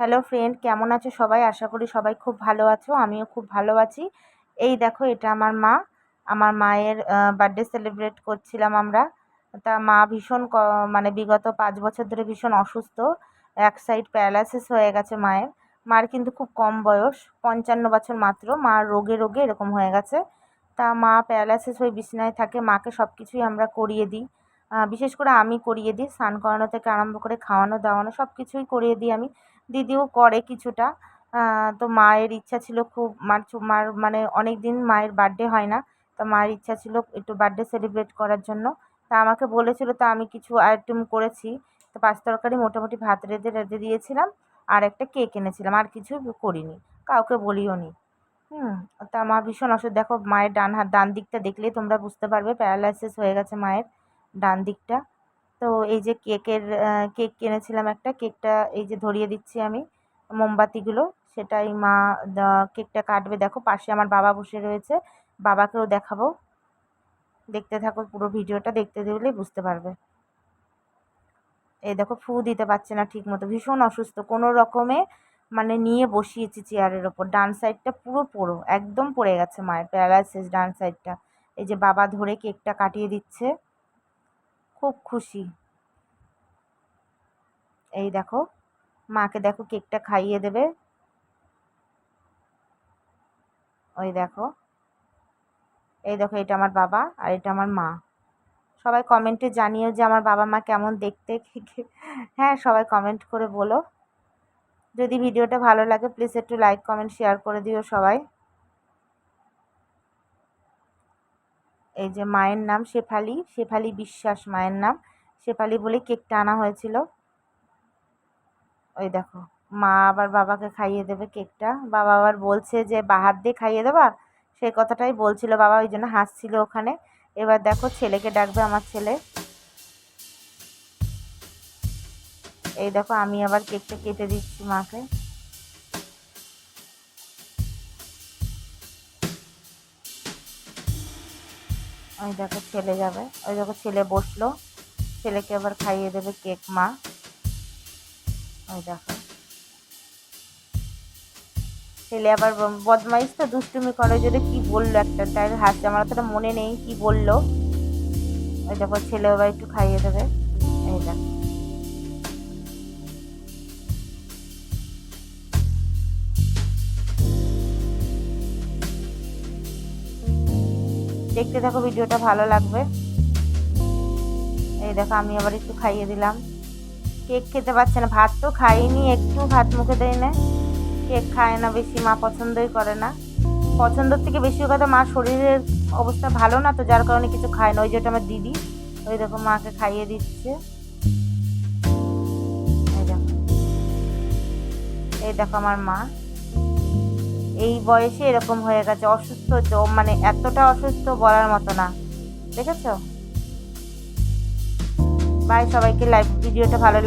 Hello friend কেমন আছো সবাই? আশা করি সবাই খুব ভালো আছো, আমিও খুব ভালো আছি। এই দেখো, এটা আমার মা। আমার মায়ের বার্থডে সেলিব্রেট করছিলাম আমরা। তা মা ভীষণ মানে বিগত পাঁচ বছর ধরে ভীষণ অসুস্থ। এক সাইড প্যারালাইসিস হয়ে গেছে মায়ের। মার কিন্তু খুব কম বয়স, পঞ্চান্ন বছর মাত্র। মা রোগে রোগে এরকম হয়ে গেছে। তা মা প্যারালাইসিস হয়ে বিছানায় থাকে। মাকে সব কিছুই আমরা করিয়ে দিই। বিশেষ করে আমি করিয়ে দিই। স্নান করানো থেকে আরম্ভ করে খাওয়ানো দাওয়ানো সব কিছুই করিয়ে দিই আমি। দিদিও করে কিছুটা। তো মায়ের ইচ্ছা ছিল খুব মার মার মানে অনেক দিন মায়ের বার্থডে হয় না। তো মায়ের ইচ্ছা ছিল একটু বার্থডে সেলিব্রেট করার জন্য। তা আমাকে বলেছিল, তা আমি কিছু আইটেম করেছি। তো পাঁচ তরকারি মোটামুটি ভাত রেঁধে রেঁধে দিয়েছিলাম। আর একটা কেক এনেছিলাম। আর কিছু করিনি। কাউকে বলিও নি। হুম, তা মা ভীষণ অসুখ দেখো, মায়ের ডান হাত, ডান দিকটা দেখলেই তোমরা বুঝতে পারবে। প্যারালাইসিস হয়ে গেছে মায়ের ডান দিকটা। তো এই যে কেকের কেক কিনেছিলাম একটা, কেকটা এই যে ধরিয়ে দিচ্ছি আমি মোমবাতিগুলো, সেটাই মা কেকটা কাটবে। দেখো পাশে আমার বাবা বসে রয়েছে, বাবাকেও দেখাবো। দেখতে থাকো পুরো ভিডিওটা, দেখতে দিলেই বুঝতে পারবে। এই দেখো ফু দিতে পারছে না ঠিক মতো ভীষণ অসুস্থ। কোনো রকমে মানে নিয়ে বসিয়েছি চেয়ারের ওপর। ডান সাইডটা পুরো পোড়ো, একদম পড়ে গেছে মায়ের প্যারালাইসিস ডান সাইডটা। এই যে বাবা ধরে কেকটা কাটিয়ে দিচ্ছে। খুব খুশি। এই দেখো, মাকে দেখো কেকটা খাইয়ে দেবে। ওই দেখো, এই দেখো এটা আমার বাবা আর এটা আমার মা। সবাই কমেন্টে জানিও যে আমার বাবা মা কেমন দেখতে। হ্যাঁ সবাই কমেন্ট করে বলো। যদি ভিডিওটা ভালো লাগে প্লিজ একটু লাইক কমেন্ট শেয়ার করে দিও সবাই। এই যে মায়ের নাম শেফালি শেফালি বিশ্বাস মায়ের নাম। শেফালি বলে কেকটা আনা হয়েছিল। ওই দেখো, মা আবার বাবাকে খাইয়ে দেবে কেকটা। বাবা আবার বলছে যে, বাহাত দিয়ে খাইয়ে দেবা? সেই কথাটাই বলছিল। বাবা ওই জন্য হাসছিল ওখানে। এবার দেখো ছেলেকে ডাকবে আমার ছেলে। এই দেখো আমি আবার কেকটা কেটে দিচ্ছি মাকে। ওই দেখো ছেলে যাবে। ওই দেখো ছেলে বসল। ছেলেকে আবার খাইয়ে দেবে কেক মা। ওই দেখো। ছেলে আবার বদমাইশ তো দুষ্টুমি করে। যদি কি বলল একটা? তাই হাসছে। আমার অতটা মনে নেই কি বলল। ওই দেখো ছেলে আবার একটু খাইয়ে দেবে। এই দেখো। দেখতে থাকো, ভিডিওটা ভালো লাগবে। এই দেখো, আমি আবার একটু খাইয়ে দিলাম। কেক খেতে পারছে না, ভাত তো খাইনি, একটু ভাত মুখে দেয় না। কেক খায় না বেশি, মা পছন্দই করে না। পছন্দের থেকে বেশি কথা, মা শরীরের অবস্থা ভালো না তো, যার কারণে কিছু খায় না। ওই যেটা আমার দিদি, ওই দেখো মাকে খাইয়ে দিচ্ছে। এই দেখো। এই দেখো আমার মা। এই বয়সে এরকম হয়ে গেছে, অসুস্থ মানে এতটা অসুস্থ বলার মতো না। দেখেছ? বাই সবাইকে লাইভ ভিডিওটা ভালো লাগে